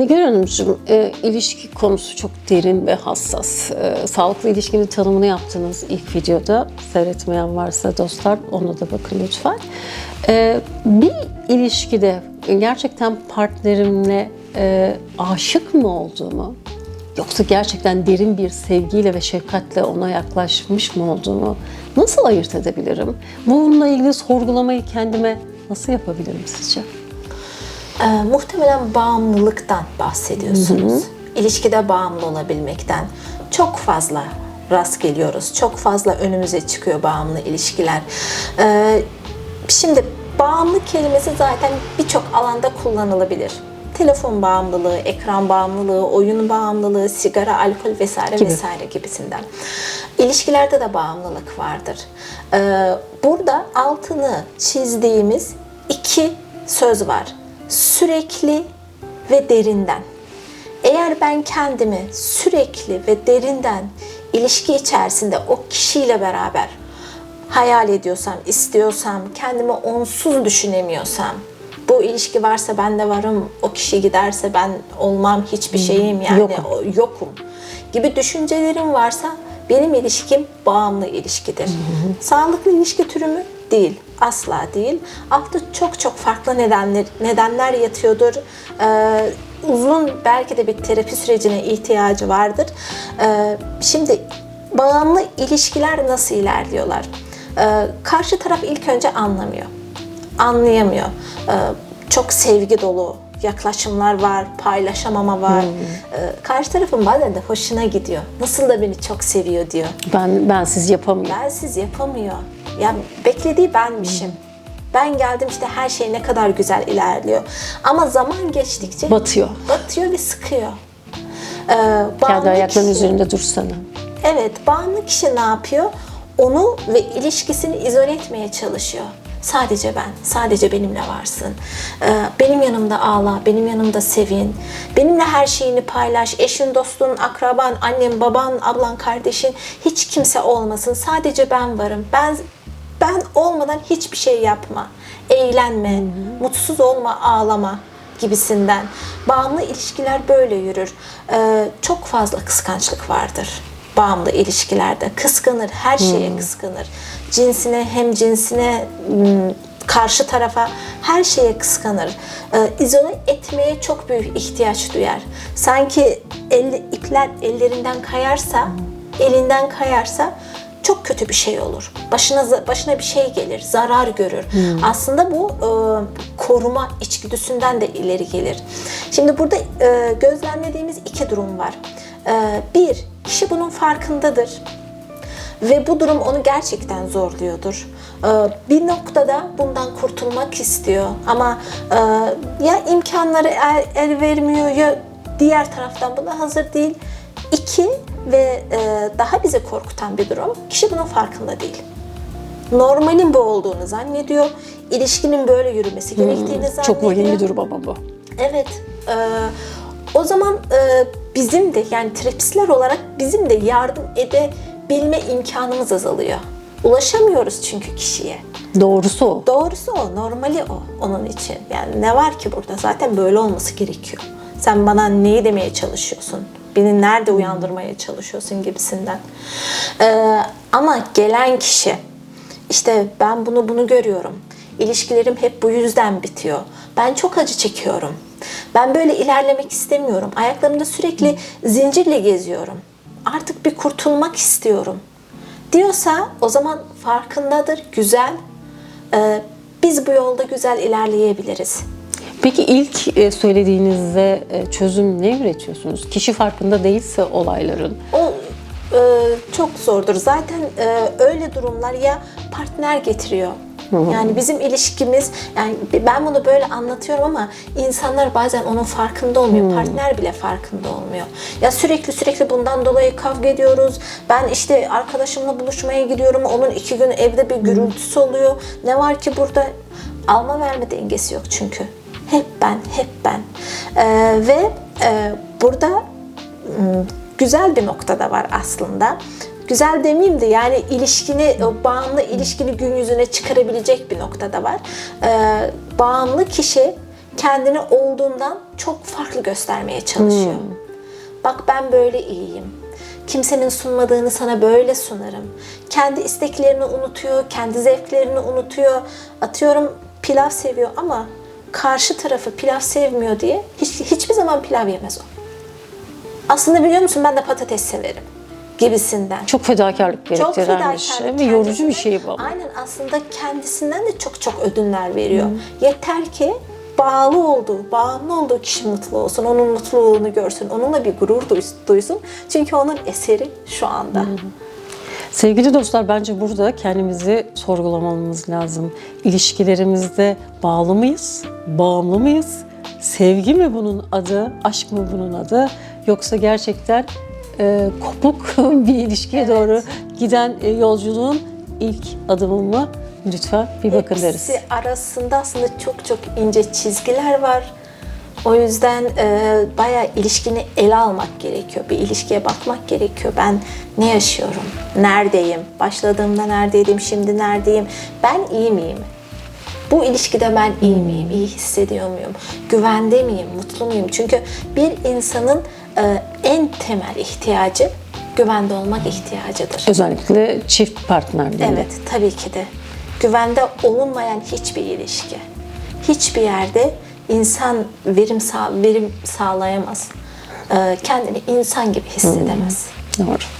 Nigar Hanımcığım, e, ilişki konusu çok derin ve hassas. E, sağlıklı ilişkinin tanımını yaptığınız ilk videoda seyretmeyen varsa dostlar ona da bakın lütfen. E, bir ilişkide gerçekten partnerimle e, aşık mı olduğumu yoksa gerçekten derin bir sevgiyle ve şefkatle ona yaklaşmış mı olduğumu nasıl ayırt edebilirim? Bununla ilgili sorgulamayı kendime nasıl yapabilirim sizce? Ee, muhtemelen bağımlılıktan bahsediyorsunuz. İlişkide bağımlı olabilmekten. Çok fazla rast geliyoruz. Çok fazla önümüze çıkıyor bağımlı ilişkiler. Ee, şimdi bağımlı kelimesi zaten birçok alanda kullanılabilir. Telefon bağımlılığı, ekran bağımlılığı, oyun bağımlılığı, sigara, alkol vesaire Gibi. vesaire gibisinden. İlişkilerde de bağımlılık vardır. Ee, burada altını çizdiğimiz iki söz var. Sürekli ve derinden. Eğer ben kendimi sürekli ve derinden ilişki içerisinde o kişiyle beraber hayal ediyorsam, istiyorsam, kendimi onsuz düşünemiyorsam, bu ilişki varsa ben de varım, o kişi giderse ben olmam, hiçbir şeyim yani yokum. yokum gibi düşüncelerim varsa benim ilişkim bağımlı ilişkidir. Sağlıklı ilişki türü mü? Değil. Asla değil. Altta çok çok farklı nedenler nedenler yatıyordur. Ee, uzun belki de bir terapi sürecine ihtiyacı vardır. Ee, şimdi bağımlı ilişkiler nasıl ilerliyorlar? Ee, karşı taraf ilk önce anlamıyor anlayamıyor. Ee, çok sevgi dolu yaklaşımlar var, paylaşamama var. Ee, karşı tarafın bazen de hoşuna gidiyor. Nasıl da beni çok seviyor diyor. Ben ben siz yapamıyorum. Bensiz yapamıyor. Ya beklediği benmişim. Ben geldim işte her şey ne kadar güzel ilerliyor. Ama zaman geçtikçe Batıyor. batıyor ve sıkıyor. Ee, Kendi bağımlı ayaklarının kişi- üzerinde dursana. Evet, bağımlı kişi ne yapıyor? Onu ve ilişkisini izole etmeye çalışıyor. Sadece ben, sadece benimle varsın. Ee, benim yanımda ağla, benim yanımda sevin. Benimle her şeyini paylaş. Eşin, dostun, akraban, annen, baban, ablan, kardeşin hiç kimse olmasın. Sadece ben varım. Ben ben olmadan hiçbir şey yapma. Eğlenme, mutsuz olma, ağlama gibisinden. Bağımlı ilişkiler böyle yürür. Ee, çok fazla kıskançlık vardır bağımlı ilişkilerde. Kıskanır, her şeye kıskanır. Cinsine, hem cinsine, m, karşı tarafa her şeye kıskanır. Ee, izole etmeye çok büyük ihtiyaç duyar. Sanki el, ipler ellerinden kayarsa, elinden kayarsa çok kötü bir şey olur. Başına başına bir şey gelir, zarar görür. Aslında bu e, koruma içgüdüsünden de ileri gelir. Şimdi burada e, gözlemlediğimiz iki durum var. E, bir, kişi bunun farkındadır ve bu durum onu gerçekten zorluyordur. E, bir noktada bundan kurtulmak istiyor ama e, ya imkanları el, el vermiyor ya diğer taraftan buna hazır değil. İki ve e, daha bizi korkutan bir durum, kişi bunun farkında değil. Normalin bu olduğunu zannediyor, ilişkinin böyle yürümesi gerektiğini zannediyor. Hmm, Çok vahim bir durum ama bu. Evet. e, o zaman e, bizim de yani terapistler olarak bizim de yardım edebilme imkanımız azalıyor. Ulaşamıyoruz çünkü kişiye. Doğrusu o. Doğrusu o, normali o onun için. Yani ne var ki burada? Zaten böyle olması gerekiyor. Sen bana neyi demeye çalışıyorsun? Beni nerede uyandırmaya çalışıyorsun gibisinden. Ee, ama gelen kişi, işte ben bunu bunu görüyorum. İlişkilerim hep bu yüzden bitiyor. Ben çok acı çekiyorum. Ben böyle ilerlemek istemiyorum. Ayaklarımda sürekli zincirle geziyorum. Artık bir kurtulmak istiyorum. Diyorsa o zaman farkındadır, güzel. Ee, biz bu yolda güzel ilerleyebiliriz. Peki ilk e, söylediğinizde e, çözüm ne üretiyorsunuz? Kişi farkında değilse olayların. O e, çok zordur. Zaten e, öyle durumlar ya partner getiriyor. Yani bizim ilişkimiz, yani ben bunu böyle anlatıyorum ama insanlar bazen onun farkında olmuyor. Partner bile farkında olmuyor. Ya sürekli sürekli bundan dolayı kavga ediyoruz. Ben işte arkadaşımla buluşmaya gidiyorum. Onun iki gün evde bir gürültüsü oluyor. Ne var ki burada? Alma verme dengesi yok çünkü. Hep ben, hep ben. E, ve e, burada güzel bir noktada var aslında. Güzel demeyeyim de yani ilişkini, bağımlı ilişkini gün yüzüne çıkarabilecek bir noktada var. Ee, bağımlı kişi kendini olduğundan çok farklı göstermeye çalışıyor. Bak ben böyle iyiyim. Kimsenin sunmadığını sana böyle sunarım. Kendi isteklerini unutuyor, kendi zevklerini unutuyor. Atıyorum pilav seviyor ama karşı tarafı pilav sevmiyor diye hiç, hiçbir zaman pilav yemez o. Aslında biliyor musun ben de patates severim gibisinden. Çok fedakarlık Çok gerektiren bir şey fedakarlık. ve yorucu bir şey bu. Aynen aslında kendisinden de çok çok ödünler veriyor. Yeter ki bağlı olduğu, bağımlı olduğu kişi mutlu olsun, onun mutluluğunu görsün, onunla bir gurur duys- duysun. Çünkü onun eseri şu anda. Sevgili dostlar bence burada kendimizi sorgulamamız lazım. İlişkilerimizde bağlı mıyız? Bağımlı mıyız? Sevgi mi bunun adı? Aşk mı bunun adı? Yoksa gerçekten e, kopuk bir ilişkiye doğru giden e, yolculuğun ilk adımı mı? Lütfen bir bakın deriz. Hepsi arasında aslında çok çok ince çizgiler var. O yüzden e, bayağı ilişkini ele almak gerekiyor. Bir ilişkiye bakmak gerekiyor. Ben ne yaşıyorum? Neredeyim? Başladığımda neredeydim? Şimdi neredeyim? Ben iyi miyim? Bu ilişkide ben iyi miyim? İyi hissediyor muyum? Güvende miyim? Mutlu muyum? Çünkü bir insanın e, en temel ihtiyacı güvende olmak ihtiyacıdır. Özellikle çift partnerliğinde. Evet, tabii ki de. Güvende olunmayan hiçbir ilişki, hiçbir yerde insan verim sağ, verim sağlayamaz. Ee, kendini insan gibi hissedemez. Doğru.